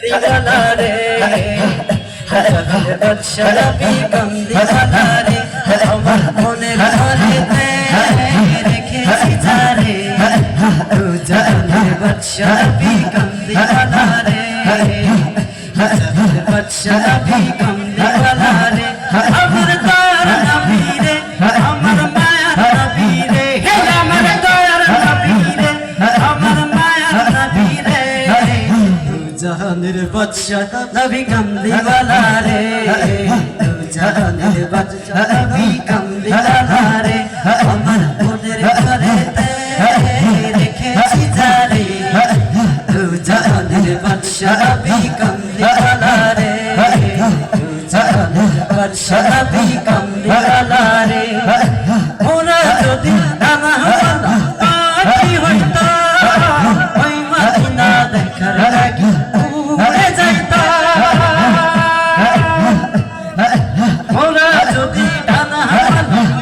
দিওয়ালা রে বৎসরবি কম দিওয়ালা রে আমার মনের জাহানের বাদশা নবী কামদিওয়ালা রে জাহানের বাদশা নবী আমার মনের ঘরেতে রেখেছি যারে জাহানের বাদশা নবী কামদিওয়ালা রে জাহানের বাদশা নবী কামদিওয়ালা ওরা যদি ডানা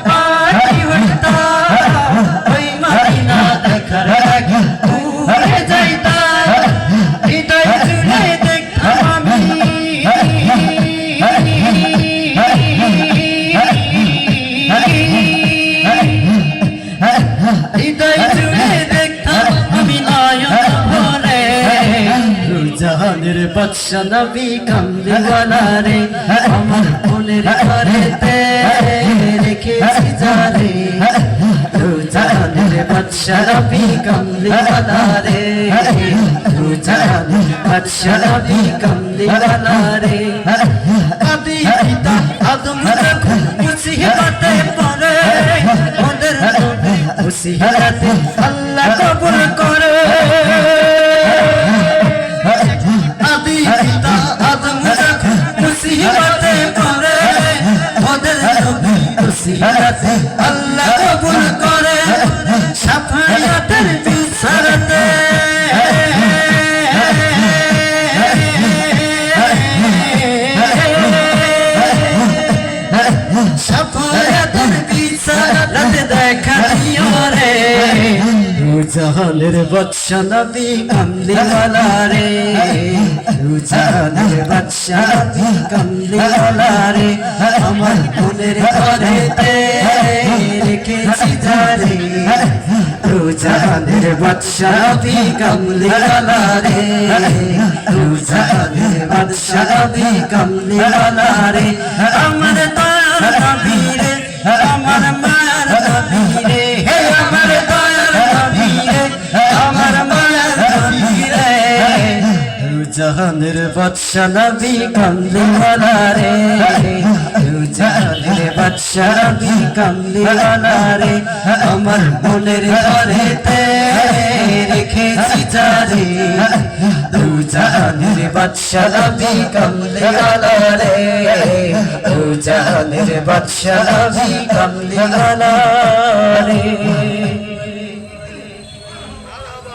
পাখি হইতো, ওই মদিনা দেখার লাগি উড়ে যাইতা। হৃদয় জুড়ে দেখতাম আমি। হৃদয় জুড়ে জাহানের বাদশা নবী কামলিওয়ালা রে আমার মনের ঘরেতে রেখেছি যারে জাহানের বাদশা নবী কামলিওয়ালা রে জাহানের বাদশা নবী কামলিওয়ালা রে আদি পিতা আদম যখন মুসিবতে পড়ে ওদের মুসিবতে আল্লাহ আল্লাহ কবুল করে, সাফায়াতের বিছারতে সাফায়াতের বিছারতে দেখা দিও রে। জাহানের বাদশা নবী কামলিওয়ালা রে। জাহানের বাদশা নবী কামলিওয়ালা রে। আমার ঘরেতে রেখেছি যারে জাহানের বাদশা নবী কামলিওয়ালা রে জাহানের বাদশাহী কামলিওয়ালা রে আমার তার জাহানের বাদশা নবী কামলিওয়ালা রে জাহানের বাদশা নবী রে আমার মনের ঘরেতে রেখেছি যারে দু জাহানের বাদশা নবী কামলিওয়ালা রে দু জাহানের বাদশা রে